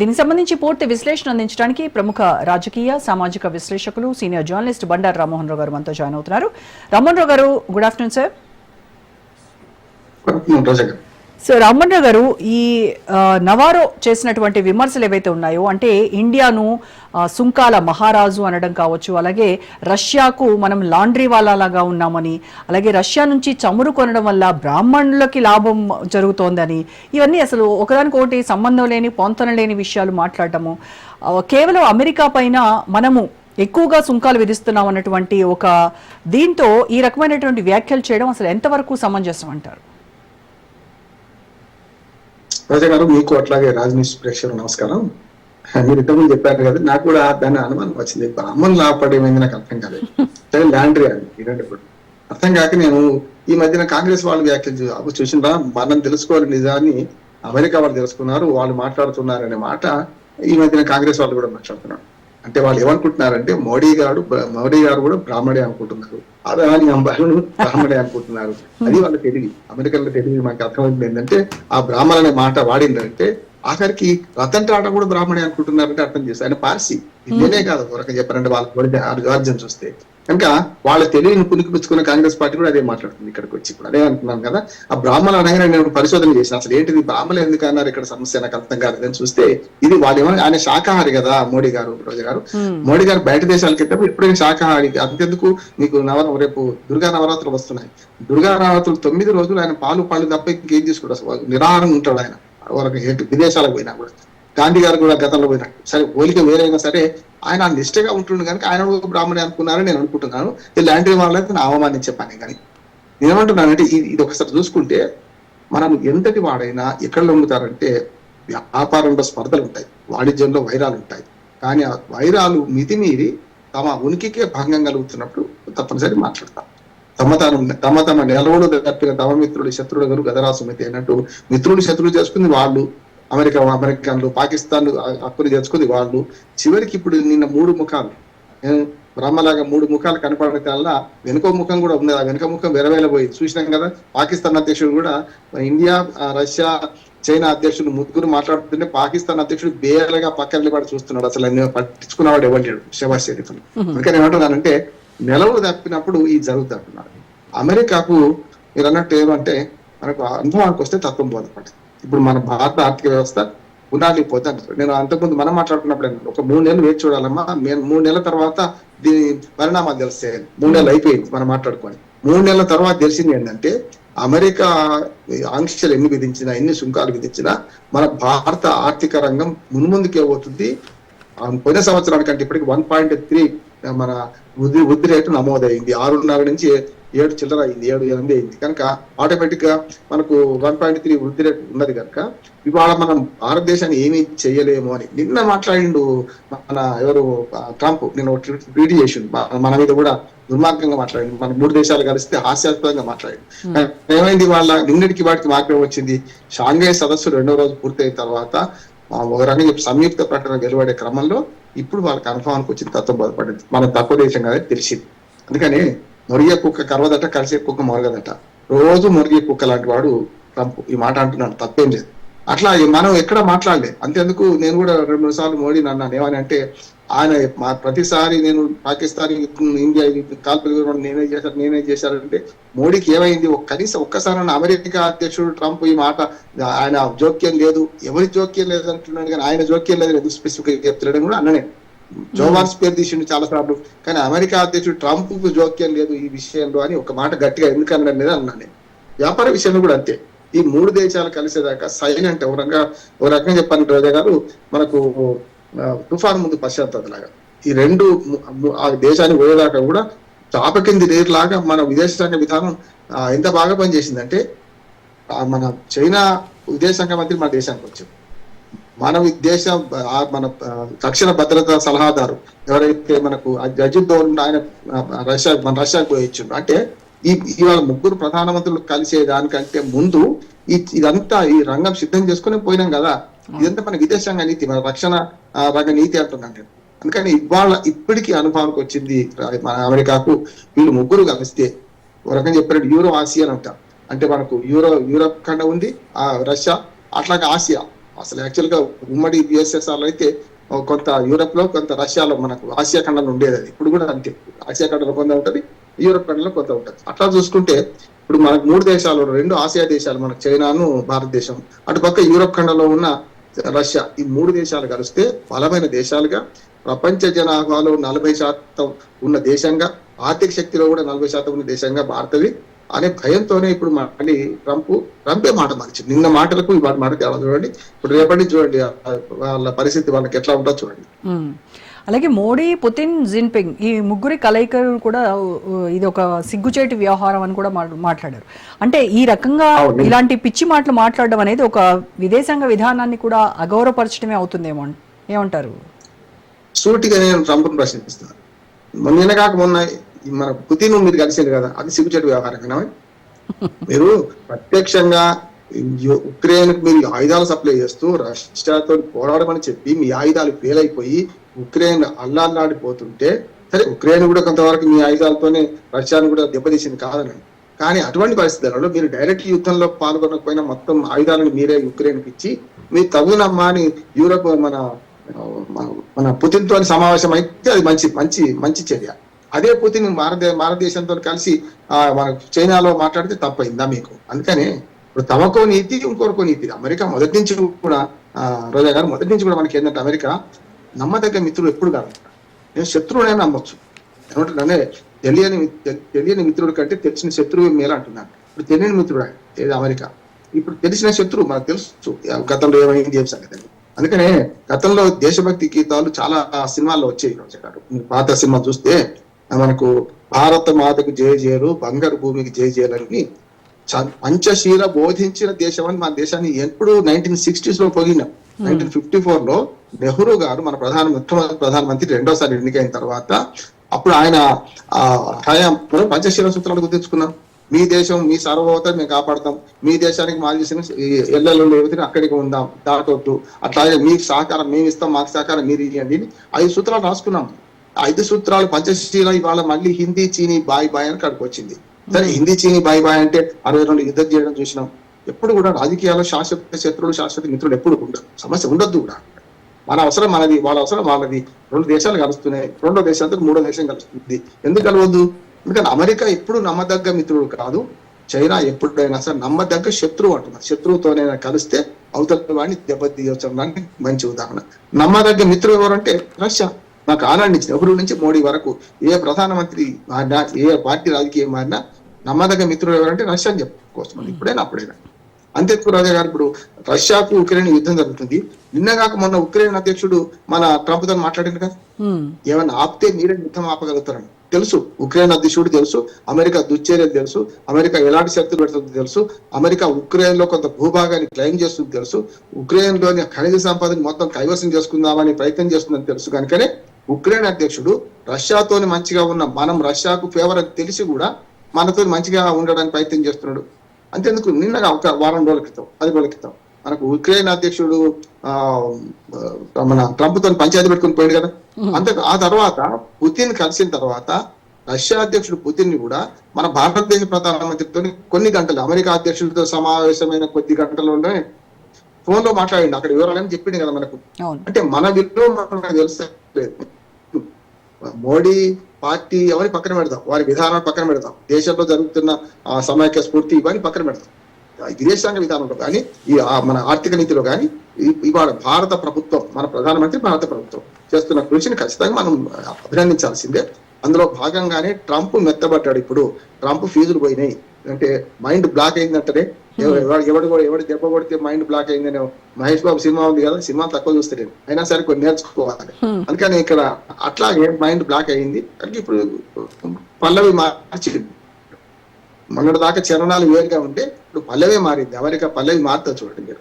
దీనికి సంబంధించి పూర్తి విశ్లేషణ అందించడానికి ప్రముఖ రాజకీయ సామాజిక విశ్లేషకులు సీనియర్ జర్నలిస్ట్ బండారు రామ్మోహన్ రావు గారు మనతో జాయిన్ అవుతున్నారు. Rammohan Rao garu good afternoon sir so Ramanna garu ఈ నవారో చేసినటువంటి విమర్శలు ఏవైతే ఉన్నాయో అంటే ఇండియాను సుంకాల మహారాజు అనడం కావచ్చు అలాగే రష్యాకు మనం లాండ్రీ వాళ్ళలాగా ఉన్నామని అలాగే రష్యా నుంచి చమురు కొనడం వల్ల బ్రాహ్మణులకి లాభం జరుగుతోందని ఇవన్నీ అసలు ఒకదానికొకటి సంబంధం లేని పొంతన లేని విషయాలు మాట్లాడటము. కేవలం అమెరికా పైన మనము ఎక్కువగా సుంకాలు విధిస్తున్నాం అన్నటువంటి ఒక దీంతో ఈ రకమైనటువంటి వ్యాఖ్యలు చేయడం అసలు ఎంతవరకు సమంజసం అంటారు? రోజా గారు మీకు అట్లాగే రాజనీష్ ప్రేక్షకులు నమస్కారం. మీరు ఇంతకుముందు చెప్పారు కదా నాకు కూడా దాని అనుమానం వచ్చింది. బ్రాహ్మణ్ లాపడేమైంది నాకు అర్థం కాలేదు. సరే లాండ్రీ అని ఇలాంటి అర్థం కాక నేను ఈ మధ్యన కాంగ్రెస్ వాళ్ళు వ్యాఖ్యలు అప్పుడు చూసిందా మనం తెలుసుకోవాలి నిజాన్ని అమెరికా వాళ్ళు తెలుసుకున్నారు వాళ్ళు మాట్లాడుతున్నారు అనే మాట ఈ మధ్యన కాంగ్రెస్ వాళ్ళు కూడా మాట్లాడుతున్నారు. అంటే వాళ్ళు ఏమనుకుంటున్నారంటే మోడీ గారు మోడీ గారు కూడా బ్రాహ్మడే అనుకుంటున్నారు. అదాని అంబాను బ్రాహ్మడే అనుకుంటున్నారు. అది వాళ్ళ తెలివి. అమెరికాలో తెలివి మాకు అర్థమైంది ఏంటంటే ఆ బ్రాహ్మణ అనే మాట వాడిందంటే ఆఖరికి రతన్ టాటా కూడా బ్రాహ్మణే అనుకుంటున్నారంటే అర్థం చేస్తారు ఆయన పార్సీ. ఇదేనే కాదు ఒక చెప్పారంటే వాళ్ళ రాజ్యం చూస్తే. కనుక వాళ్ళ తెలివిని పుణికిపుచ్చుకున్న కాంగ్రెస్ పార్టీ కూడా అదే మాట్లాడుతుంది ఇక్కడికి వచ్చి ఇప్పుడు అదే అంటున్నాను కదా. ఆ బ్రాహ్మణ అనగానే నేను పరిశోధన చేసిన అసలు ఏంటిది? బ్రాహ్మణులు ఎందుకు అన్నారు? ఇక్కడ సమస్య నాకు అర్థం కాలేదని చూస్తే ఇది వాళ్ళు ఏమన్నా ఆయన శాకాహారి కదా మోడీ గారు రోజు గారు. మోడీ గారు బయట దేశాలకు వెళ్తే ఎప్పుడైనా శాకాహారి. అంతెందుకు? మీకు నవ రేపు దుర్గా నవరాత్రులు వస్తున్నాయి. దుర్గా నవరాత్రులు తొమ్మిది రోజులు ఆయన పాలు పళ్ళు తప్ప ఇంకేం తీసుకుంటారు అసలు నిరాహారం ఉంటాడు ఆయన. వాళ్ళకి విదేశాలకు పోయినా కూడా. గాంధీ గారు కూడా గతంలో పోయినట్టు సరే పోలిక వేరైనా సరే ఆయన నిష్ఠగా ఉంటుండు కనుక ఆయన బ్రాహ్మణి అనుకున్నారని నేను అనుకుంటున్నాను. ఇలాంటి వాళ్ళకి నా అవమానించే పని కానీ. నేనేమంటున్నానంటే ఇది ఇది ఒకసారి చూసుకుంటే మనం ఎంతటి వాడైనా ఎక్కడ లొంగుతారంటే వ్యాపారంలో స్పర్ధలు ఉంటాయి వాణిజ్యంలో వైరాలు ఉంటాయి. కానీ ఆ వైరాలు మితిమీరి తమ ఉనికికే భంగం కలుగుతున్నప్పుడు తప్పనిసరి మాట్లాడతాం. తమ తన తమ తమ నిలవడు తప్పిన తమ మిత్రుడు శత్రుడు గారు గదరాసు మితి అన్నట్టు మిత్రుడు శత్రుడు చేసుకుంది వాళ్ళు అమెరికా అమెరికన్లు పాకిస్తాన్ హక్కులు చేసుకుంది వాళ్ళు. చివరికి ఇప్పుడు నిన్న మూడు ముఖాలు. బ్రహ్మలాగా మూడు ముఖాలు కనపడటల్లా వెనుక ముఖం కూడా ఉంది ఆ వెనుక ముఖం వెరవేలబోయింది చూసినాం కదా పాకిస్తాన్ అధ్యక్షుడు కూడా ఇండియా రష్యా చైనా అధ్యక్షుడు ముగ్గురు మాట్లాడుతుంటే పాకిస్తాన్ అధ్యక్షుడు బేరగా పక్కన నిలబడి చూస్తున్నాడు. అసలు ఆయన పట్టించుకున్నవాడు ఎవరు షబాజ్ షరీఫ్ అందుకని ఏమంటున్నానంటే నిలవలు తప్పినప్పుడు ఈ జరుగుతుంది అంటున్నారు అమెరికాకు మీరు అన్నట్టు ఏమంటే మనకు అనుభవానికి వస్తే తత్వం బోధపడింది. ఇప్పుడు మన భారత ఆర్థిక వ్యవస్థ ఉండాలి పోతే అంటారు నేను అంతకుముందు మనం మాట్లాడుకున్నప్పుడు ఒక మూడు నెలలు వేచి చూడాలమ్మా మేము మూడు నెలల తర్వాత దీని పరిణామాలు తెలుస్తాయి మూడు నెలలు అయిపోయింది మనం మాట్లాడుకొని. మూడు నెలల తర్వాత తెలిసింది ఏంటంటే అమెరికా ఆంక్షలు ఎన్ని విధించినా ఎన్ని సుంకాలు విధించినా మన భారత ఆర్థిక రంగం మున్ముందుకే పోతుంది. ఆ పోయిన సంవత్సరానికంటే ఇప్పటికి వన్ పాయింట్ త్రీ మన వృద్ధి వృద్ధి రేటు నమోదైంది. ఆరున్నర నుంచి ఏడు చిల్లర అయింది ఏడు ఎనిమిది అయింది. కనుక ఆటోమేటిక్గా మనకు వన్ పాయింట్ త్రీ వృద్ధి రేటు ఉన్నది కనుక ఇవాళ మనం భారతదేశాన్ని ఏమీ చేయలేము అని. నిన్న మాట్లాడిండు మన ఎవరు ట్రంప్ నేను ట్వీట్ చేసిండు. మన- మీద కూడా దుర్మార్గంగా మాట్లాడిండు. మన మూడు దేశాలు కలిస్తే హాస్యాస్పదంగా మాట్లాడిండు. కానీ ఏమైంది వాళ్ళ నిన్నటికి వాటికి మార్గం వచ్చింది. షాంఘై సదస్సు రెండో రోజు పూర్తయిన తర్వాత ఒక రకంగా సంయుక్త ప్రకటన వెలువడే క్రమంలో ఇప్పుడు వాళ్ళకి అనుభవానికి వచ్చింది తత్వం బోధపడింది. మన తక్కువ దేశం కదా తెలిసింది. అందుకని మురిగే కుక్క కరవదట కలిసే కుక్క మొరగదట. రోజు మురిగే కుక్క లాంటి వాడు ట్రంప్ ఈ మాట అంటున్నాడు తప్పేం లేదు. అట్లా మనం ఎక్కడ మాట్లాడలే. అంతేందుకు నేను కూడా రెండు మూడు సార్లు మోడీని అన్నాను ఏమని అంటే ఆయన మా ప్రతిసారి నేను పాకిస్తాన్ ఇండియా కాల్పులు నేనే చేశాను నేనే చేశానంటే మోడీకి ఏమైంది? ఒక కనీసం ఒక్కసారి అమెరికా అధ్యక్షుడు ట్రంప్ ఈ మాట ఆయన జోక్యం లేదు. ఎవరి జోక్యం లేదు అంటున్నాడు కానీ ఆయన జోక్యం లేదు ఎందుకు స్పెసిఫిక్ చెప్తున్నాడని కూడా అన్ననే. జోవాన్స్ పేరు తీసిండు? చాలా సార్లు. కానీ అమెరికా అధ్యక్షుడు ట్రంప్కు జోక్యం లేదు ఈ విషయంలో అని ఒక మాట గట్టిగా ఎందుకు అనేది అన్నా నేను. వ్యాపార విషయంలో కూడా అంతే. ఈ మూడు దేశాలు కలిసేదాకా సైలెంట్ ఒక రకంగా ఒక రకంగా చెప్పాను రోజా గారు మనకు తుఫాన్ ముందు పశ్చాత్తత లాగా. ఈ రెండు ఆ దేశానికి పోయేదాకా కూడా చాప కింది నీరులాగా మన విదేశాంగ విధానం ఎంత బాగా పనిచేసిందంటే మన చైనా విదేశాంగ మంత్రి మన దేశానికి వచ్చారు మన దేశ మన రక్షణ భద్రతా సలహాదారు ఎవరైతే మనకు అజిత్ దోవల్ ఆయన రష్యా మన రష్యాకు పోయి ఇచ్చిండు అంటే ఈ ఇవాళ ముగ్గురు ప్రధానమంత్రులు కలిసే దానికంటే ముందు ఈ ఇదంతా ఈ రంగం సిద్ధం చేసుకుని పోయినాం కదా. ఇదంతా మన విదేశాంగ నీతి మన రక్షణ ఆ, రంగ నీతి అంటున్నాను నేను అందుకని ఇవాళ ఇప్పటికీ అనుభవానికి వచ్చింది మన అమెరికాకు వీళ్ళు ముగ్గురు కలిస్తే. ఒక రకంగా చెప్పారంటే యూరో ఆసియా అంట. అంటే మనకు యూరో యూరోప్ ఖండ ఉంది ఆ రష్యా అట్లాగే ఆసియా. అసలు యాక్చువల్గా ఉమ్మడి యుఎస్ఎస్ఆర్ అయితే కొంత యూరప్లో కొంత రష్యాలో మనకు ఆసియా ఖండంలో ఉండేది అది. ఇప్పుడు కూడా అంతే. ఆసియా ఖండంలో కొంత ఉంటుంది యూరప్ ఖండంలో కొంత ఉంటుంది. అట్లా చూసుకుంటే ఇప్పుడు మనకు మూడు దేశాలు రెండు ఆసియా దేశాలు మనకు చైనాను భారతదేశం. అటుపక్క యూరప్ ఖండంలో ఉన్న రష్యా ఈ మూడు దేశాలు కలిస్తే బలమైన దేశాలుగా ప్రపంచ జనాభాలో నలభై శాతం ఉన్న దేశంగా ఆర్థిక శక్తిలో కూడా నలభై శాతం ఉన్న దేశంగా భారతది అనే భయంతోనే ఇప్పుడు మళ్ళీ ట్రంప్ ట్రంపే మాట మార్చింది. నిన్న మాటలకు ఇవాళ మాట తేడా చూడండి. ఇప్పుడు రేపటి చూడండి వాళ్ళ పరిస్థితి వాళ్ళకి ఎట్లా ఉంటుందో చూడండి. అలాగే మోడీ పుతిన్ జిన్పింగ్ ఈ ముగ్గురి కలయిక కూడా ఇది ఒక సిగ్గుచేటి వ్యవహారం అని కూడా మాట్లాడారు. అంటే ఈ రకంగా. ఇలాంటి పిచ్చి మాటలు మాట్లాడడం అనేది ఒక విదేశాంగ విధానాన్ని కూడా అగౌరవపరచడమే అవుతుందేమో ఏమంటారు? సూటిగా నేను ట్రంప్ను ప్రశ్నిస్తున్నాను మొన్న కాక మొన్న మన పుతిన్ మీరు కలిసింది కదా అది సిగ్గుచేటు వ్యవహారం కదా మీరు ప్రత్యక్షంగా ఉక్రెయిన్ మీరు ఆయుధాలు సప్లై చేస్తూ రష్యాతో పోరాడమని చెప్పి మీ ఆయుధాలు ఫెయిల్ అయిపోయి ఉక్రెయిన్ అల్లాడిపోతుంటే సరే ఉక్రెయిన్ కూడా కొంతవరకు మీ ఆయుధాలతోనే రష్యాను కూడా దెబ్బతీసింది కాదని కానీ అటువంటి పరిస్థితులలో మీరు డైరెక్ట్ యుద్ధంలో పాల్గొనకపోయినా మొత్తం ఆయుధాలను మీరే ఉక్రెయిన్కి ఇచ్చి మీరు తగునమ్మా అని యూరోప్ మన మన- మన పుతిన్ తోని సమావేశం అయితే అది మంచి మంచి మంచి చర్య. అదే పుతిన్ భారత భారతదేశంతో కలిసి ఆ, మన చైనాలో మాట్లాడితే తప్పైందా మీకు? అందుకనే ఇప్పుడు తమకో నీతి ఇంకొకరికో నీతి. అమెరికా మొదటి నుంచి కూడా రోజా గారు మొదటి నుంచి కూడా మనకి ఏంటంటే అమెరికా నమ్మదగ్గ మిత్రుడు ఎప్పుడు కాదు నేను శత్రువునైనా నమ్మొచ్చు. ఏమంటున్నానే తెలియని తెలియని మిత్రుడు కంటే తెలిసిన శత్రువు మేలు అంటున్నాను. ఇప్పుడు తెలియని మిత్రుడు? ఏది అమెరికా? ఇప్పుడు తెలిసిన శత్రువు మనకు తెలుసు. గతంలో ఏమైంది ఏం సంగతి? అందుకనే గతంలో దేశభక్తి గీతాలు చాలా సినిమాల్లో వచ్చాయి రోజా గారు. పాత సినిమా చూస్తే మనకు భారత మాతకు జయ జయలు బంగారు భూమికి జయ జయలని చ- పంచశీల బోధించిన దేశం అని మన దేశాన్ని ఎప్పుడు నైన్టీన్ సిక్స్టీస్లో పొగిన నైన్టీన్ ఫిఫ్టీ ఫోర్లో నెహ్రూ గారు మన ప్రధాన మొట్టమొదటి ప్రధానమంత్రి రెండోసారి ఎన్నికైన తర్వాత అప్పుడు ఆయన ఆ హయాం మనం పంచశీల సూత్రాలు గుర్తించుకున్నాం. మీ దేశం మీ సార్వభౌమత మేము కాపాడతాం. మీ దేశానికి మా దేశం ఎల్లెల్లో లేకపోతే అక్కడికి ఉందాం దాటొద్దు. అట్లాగే మీకు సహకారం మేము ఇస్తాం మాకు సహకారం మీరు ఇవ్వండి ఐదు సూత్రాలు రాసుకున్నాం. ఐదు సూత్రాలు పంచశీల ఇవాళ మళ్ళీ హిందీ చీనీ బాయ్ బాయ్ అని కడుకు వచ్చింది. సరే హిందీ చీనీ బాయ్ బాయ్ అంటే అరవై రెండు యుద్ధం చేయడం చూసినాం. ఎప్పుడు కూడా రాజకీయాల్లో శాశ్వత శత్రువులు శాశ్వత మిత్రులు ఎప్పుడు ఉండదు సమస్య ఉండొద్దు కూడా. మన అవసరం మనది వాళ్ళ అవసరం వాళ్ళది. రెండు దేశాలు కలుస్తున్నాయి. రెండో దేశాలతో మూడో దేశం కలుస్తుంది. ఎందుకు కలవద్దు? ఎందుకంటే అమెరికా ఎప్పుడు నమ్మదగ్గ మిత్రుడు కాదు. చైనా ఎప్పుడైనా సరే నమ్మదగ్గ శత్రువు అంటున్నారు శత్రువుతోనైనా కలిస్తే అవతల వాడిని దెబ్బతీయడానికి మంచి ఉదాహరణ. నమ్మదగ్గ మిత్రుడు ఎవరంటే రష్యా. ఆనాడు నుంచి నెహ్రూ నుంచి? మోడీ వరకు. ఏ ప్రధానమంత్రి మారినా ఏ పార్టీ రాజకీయం మారినా నమ్మదగ్గ మిత్రుడు ఎవరంటే రష్యా అని చెప్పుకోవచ్చు. ఇప్పుడైనా అప్పుడైనా. అంతేందుకు రాజా గారు ఇప్పుడు రష్యాకు ఉక్రెయిన్ యుద్ధం జరుగుతుంది. నిన్న కాక మొన్న ఉక్రెయిన్ అధ్యక్షుడు మన ట్రంప్తో మాట్లాడింది కదా. ఏమైనా ఆపితే మీరే యుద్ధం ఆపగలుగుతారని. తెలుసు. ఉక్రెయిన్ అధ్యక్షుడు తెలుసు. అమెరికా దుశ్చర్యలు తెలుసు. అమెరికా ఎలాంటి శక్తులు పెడుతుందో తెలుసు. అమెరికా ఉక్రెయిన్లో కొంత భూభాగాన్ని క్లెయిమ్ చేస్తుంది తెలుసు. ఉక్రెయిన్లోని ఖనిజ సంపదని మొత్తం కైవసం చేసుకుందామని ప్రయత్నం చేస్తుందని తెలుసు కనుకనే ఉక్రెయిన్ అధ్యక్షుడు రష్యాతోని మంచిగా ఉన్న మనం రష్యాకు ఫేవర్ అని తెలిసి కూడా మనతో మంచిగా ఉండడానికి ప్రయత్నం చేస్తున్నాడు. అంతేందుకు నిన్నగా ఒక వారం రోజుల క్రితం పది రోజుల క్రితం మనకు ఉక్రెయిన్ అధ్యక్షుడు ఆ మన ట్రంప్తో పంచాయతీ పెట్టుకుని పోయాడు కదా. అంతే ఆ తర్వాత పుతిన్ కలిసిన తర్వాత రష్యా అధ్యక్షుడు పుతిన్ని కూడా మన భారతదేశ ప్రధానమంత్రితో కొన్ని గంటలు అమెరికా అధ్యక్షుడితో సమావేశమైన కొద్ది గంటల్లోనే ఫోన్లో మాట్లాడిండు. అక్కడ వివరాలని చెప్పింది కదా మనకు. అంటే మన విలువ మనకు లేదు మోడీ పార్టీ ఎవరి పక్కన పెడతాం? వారి విధానాన్ని పక్కన పెడతాం. దేశంలో జరుగుతున్న ఆ సమైక్య స్ఫూర్తి ఇవన్నీ పక్కన పెడతాం. విదేశాంగ విధానంలో కానీ ఈ మన ఆర్థిక నీతిలో కానీ ఇవాళ భారత ప్రభుత్వం మన ప్రధానమంత్రి భారత ప్రభుత్వం చేస్తున్న కృషిని ఖచ్చితంగా మనం అభినందించాల్సిందే. అందులో భాగంగానే ట్రంప్ మెత్తబడ్డాడు ఇప్పుడు. ట్రంప్ ఫీజులు పోయినాయి. అంటే మైండ్ బ్లాక్ అయిందంటనే ఎవడు ఎవడు దెబ్బ కొడితే మైండ్ బ్లాక్ అయిందని మహేష్ బాబు సినిమా ఉంది కదా సినిమా తక్కువ చూస్తే నేను అయినా సరే కొన్ని నేర్చుకోవాలి. అందుకని ఇక్కడ అట్లాగే మైండ్ బ్లాక్ అయింది. అంటే ఇప్పుడు పల్లవి మార్చింది. మొన్నటి దాకా చరణాలు వేరుగా ఉంటే ఇప్పుడు పల్లవే మారింది. అమెరికా పల్లవి మారుతా చూడండి మీరు.